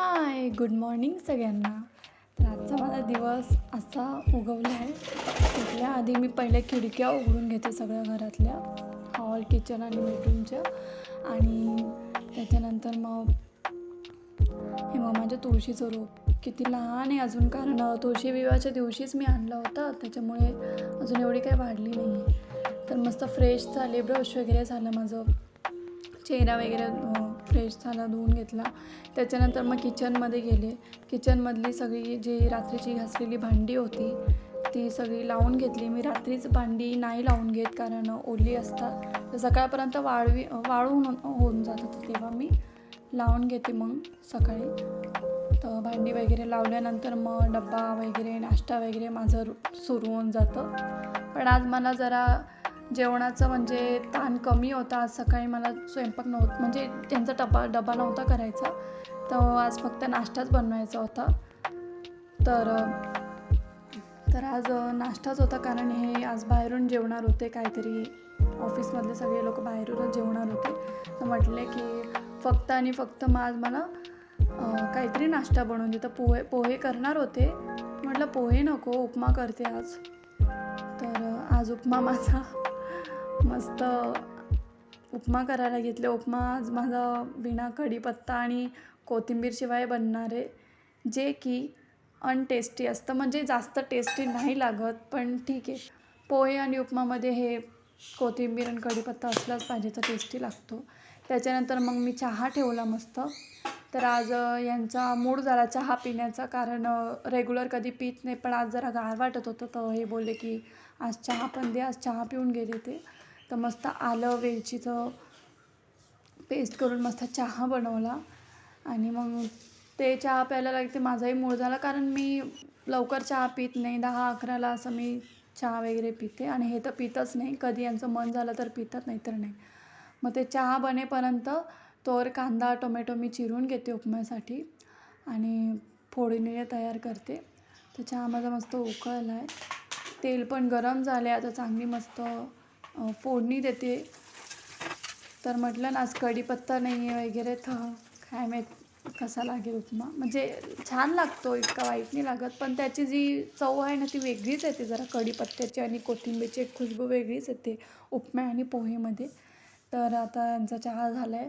Hi good morning सगळ्यांना. तर आजचा माझा दिवस असा उगवला आहे. उठल्या आधी मी पहिल्या खिडक्या उघडून घेते सगळ्या घरातल्या हॉल किचन आणि बेडरूमच्या. आणि त्याच्यानंतर मग हे मग माझ्या तुळशीचं रोप. किती लहान आहे अजून कारण तुळशी विवाहाच्या दिवशीच मी आणलं होतं. त्याच्यामुळे अजून एवढी काही वाढली नाही आहे. तर मस्त फ्रेश झाले ब्रश वगैरे झालं माझं. चेहरा वगैरे फ्रेश झाला धुवून घेतला. त्याच्यानंतर मग किचनमध्ये गेले. किचनमधली सगळी जी रात्रीची घासलेली भांडी होती ती सगळी लावून घेतली. मी रात्रीच भांडी नाही लावून घेत कारण ओली असतात. तर सकाळपर्यंत वाळवी वाळून होऊन जात तेव्हा मी लावून घेते मग सकाळी. तर भांडी वगैरे लावल्यानंतर मग डब्बा वगैरे नाश्ता वगैरे माझं सुरू होऊन जातं. पण आज मला जरा जेवणाचं म्हणजे ताण कमी होता. आज सकाळी मला स्वयंपाक नव्हतं म्हणजे त्यांचा डबा डबा नव्हता करायचा. तर आज फक्त नाश्ताच बनवायचा होता. तर तर आज नाश्ताच होता कारण हे आज बाहेरून जेवणार होते काहीतरी. ऑफिसमधले सगळे लोक बाहेरूनच जेवणार होते. तर म्हटले की फक्त आणि फक्त मग आज मला काहीतरी नाश्ता बनवून दे. तर पोहे पोहे करणार होते. म्हटलं पोहे नको उपमा करते आज. तर आज उपमा माझा मस्त उपमा करायला घेतले. उपमा आज माझा बिना कढीपत्ता आणि कोथिंबीरशिवाय बनणार आहे. जे की अनटेस्टी असतं. म्हणजे जास्त टेस्टी नाही लागत पण ठीक आहे. पोहे आणि उपमामध्ये हे कोथिंबीर आणि कढीपत्ता असलाच पाहिजे तर टेस्टी लागतो. त्याच्यानंतर मग मी चहा ठेवला मस्त. तर आज यांचा मूड झाला चहा पिण्याचा कारण रेग्युलर कधी पित नाही पण आज जरा गार वाटत होतं तर हे बोलले की आज चहा पण दे आज चहा पिऊन गेले ते. तर मस्त आलं वेलचीचं पेस्ट करून मस्त चहा बनवला. आणि मग ते चहा प्यायला लागते माझाही मूळ झाला. कारण मी लवकर चहा पित नाही दहा अकराला असं मी चहा वगैरे पिते. आणि हे तर पितच नाही. कधी यांचं मन झालं तर पितात नाही तर नाही. मग ते चहा बनेपर्यंत तोवर कांदा टोमॅटो मी चिरून घेते उपम्यासाठी. आणि फोडणीने तयार करते. तर चहा माझा मस्त उकळला आहे तेल पण गरम झाले आता चांगली मस्त फोडणी देते. तर म्हटलं ना आज कढीपत्ता नाही आहे वगैरे तर काय माहीत कसा लागेल उपमा. म्हणजे छान लागतो इतका वाईट नाही लागत पण त्याची जी चव आहे ना ती वेगळीच येते जरा. कढीपत्त्याची आणि कोथिंबीरची एक खुशबू वेगळीच येते उपमा आणि पोहेमध्ये. तर आता यांचा चहा झाला आहे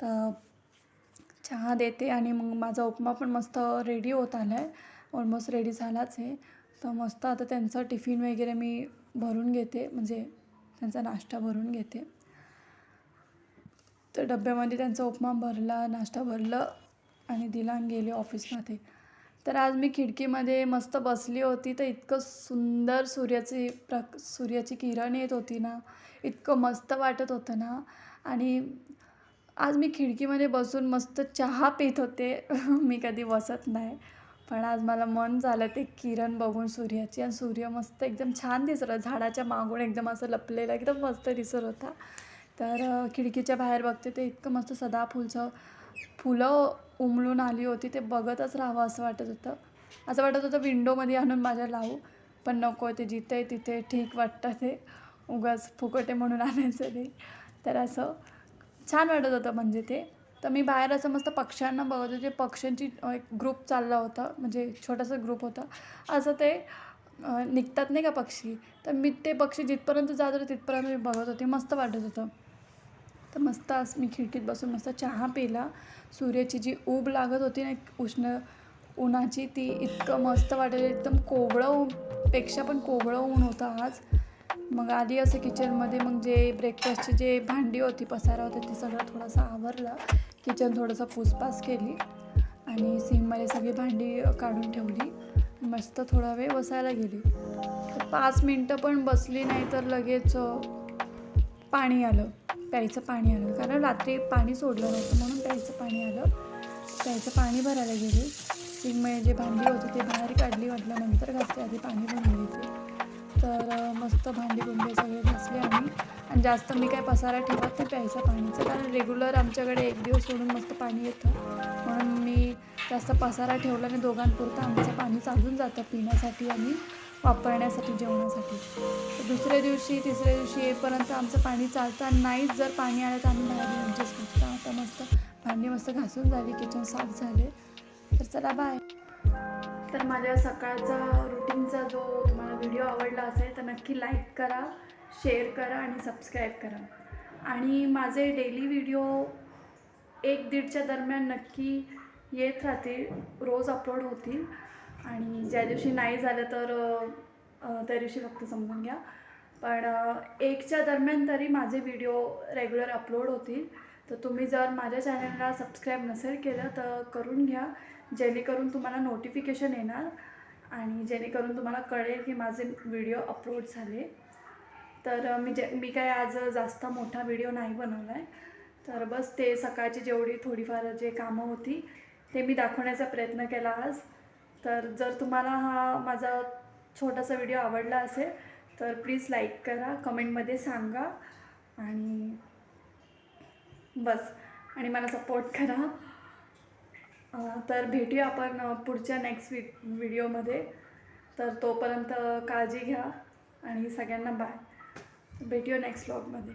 तर चहा देते आणि मग माझा उपमा पण मस्त रेडी होत आला आहे ऑलमोस्ट रेडी झालाच आहे. तर मस्त आता त्यांचं टिफिन वगैरे मी भरून घेते. म्हणजे त्यांचा नाश्ता भरून घेते. तर डब्यामध्ये त्यांचा उपमा भरला नाश्ता भरलं आणि दिला आणि गेले ऑफिसमध्ये. तर आज मी खिडकीमध्ये मस्त बसली होती तर इतकं सुंदर सूर्याची प्रक सूर्याची किरण येत होती ना इतकं मस्त वाटत होतं ना. आणि आज मी खिडकीमध्ये बसून मस्त चहा पित होते. मी कधी बसत नाही. पण आज मला मन झालं ते किरण बघून सूर्याची. आणि सूर्य मस्त एकदम छान दिसत होता. झाडाच्या मागून एकदम असं लपलेलं एकदम मस्त दिसत होता. तर खिडकीच्या बाहेर बघते ते इतकं मस्त सदाफुलचं फुलं उमलून आली होती. ते बघतच राहावं असं वाटत होतं. असं वाटत होतं विंडोमध्ये आणून माझ्या लावू. पण नको ते जिथे तिथे ठीक वाटतं ते उगाच फुकटे म्हणून आणायचं नाही. तर असं छान वाटत होतं म्हणजे ते. तर मी बाहेर असं मस्त पक्ष्यांना बघत होते. पक्ष्यांची एक ग्रुप चालला होता. म्हणजे छोटासा ग्रुप होता. असं ते निघतात नाही का पक्षी? तर मी ते पक्षी जिथपर्यंत जात होते तिथपर्यंत मी बघत होते. मस्त वाटत होतं. तर मस्त आज मी खिडकीत बसून मस्त चहा पिला. सूर्याची जी ऊब लागत होती ना एक उष्ण उन्हाची ती इतकं मस्त वाटत एकदम कोवळं ऊन- पेक्षा पण कोवळं ऊन होतं आज. मग आधी असं किचनमध्ये मग जे ब्रेकफास्टची जे भांडी होती पसारा होती ते सगळं थोडंसं आवरलं. किचन थोडंसं पूसपास केली आणि सिममध्ये सगळी भांडी काढून ठेवली. मस्त थोडा वेळ बसायला गेली. पाच मिनटं पण बसली नाही तर लगेच पाणी आलं. प्यायचं पाणी आलं. कारण रात्री पाणी सोडलं नव्हतं म्हणून प्यायचं पाणी आलं. प्यायचं पाणी भरायला गेली. सिममध्ये जे भांडी होती ते बाहेर काढली वाटल्यानंतर घातली आधी पाणी भरून घेते. तर मस्त भांडी बुंडे सगळे घासले आम्ही. आणि जास्त मी काय पसारा ठेवत नाही प्यायचं पाण्याचा कारण रेग्युलर आमच्याकडे एक दिवस सोडून मस्त पाणी येतं. म्हणून मी जास्त पसारा ठेवला आणि दोघांपुरतं. आमचं पाणी चालून जातं पिण्यासाठी आणि वापरण्यासाठी जेवणासाठी. दुसऱ्या दिवशी तिसऱ्या दिवशी येईपर्यंत आमचं पाणी चालतं आणि नाहीच जर पाणी आलं तर आम्ही बाहेर ॲडजस्ट करतो. आता मस्त भांडी मस्त घासून झाली किचन साफ झाले. तर चला बाय तर माझ्या सकाळचा रुटीनचा जो तुम्हाला व्हिडिओ आवडला असेल तर नक्की लाईक करा शेअर करा आणि सबस्क्राईब करा. आणि माझे डेली व्हिडिओ एक दीडच्या दरम्यान नक्की येत राहतील रोज अपलोड होतील. आणि ज्या दिवशी नाही झालं तर त्या दिवशी फक्त समजून घ्या. पण एकच्या दरम्यान तरी माझे व्हिडिओ रेग्युलर अपलोड होतील. तर तुम्ही जर माझ्या चॅनलला सबस्क्राईब नसेल केलं तर करून घ्या. जेणेकरून तुम्हाला नोटिफिकेशन येणार आणि जेणेकरून तुम्हाला कळेल की माझे व्हिडिओ अपलोड झाले. तर मी जे मी काय आज जास्त मोठा व्हिडिओ नाही बनवला आहे तर बस ते सकाळची जेवढी थोडीफार जे कामं होती ते मी दाखवण्याचा प्रयत्न केला आज. तर जर तुम्हाला हा माझा छोटासा व्हिडिओ आवडला असेल तर प्लीज लाईक करा कमेंटमध्ये सांगा. आणि बस. आणि मला सपोर्ट करा. तर भेटूया आपण पुढच्या नेक्स्ट वी व्हिडिओमध्ये तर तोपर्यंत काळजी घ्या आणि सगळ्यांना बाय भेटूया नेक्स्ट व्लॉगमध्ये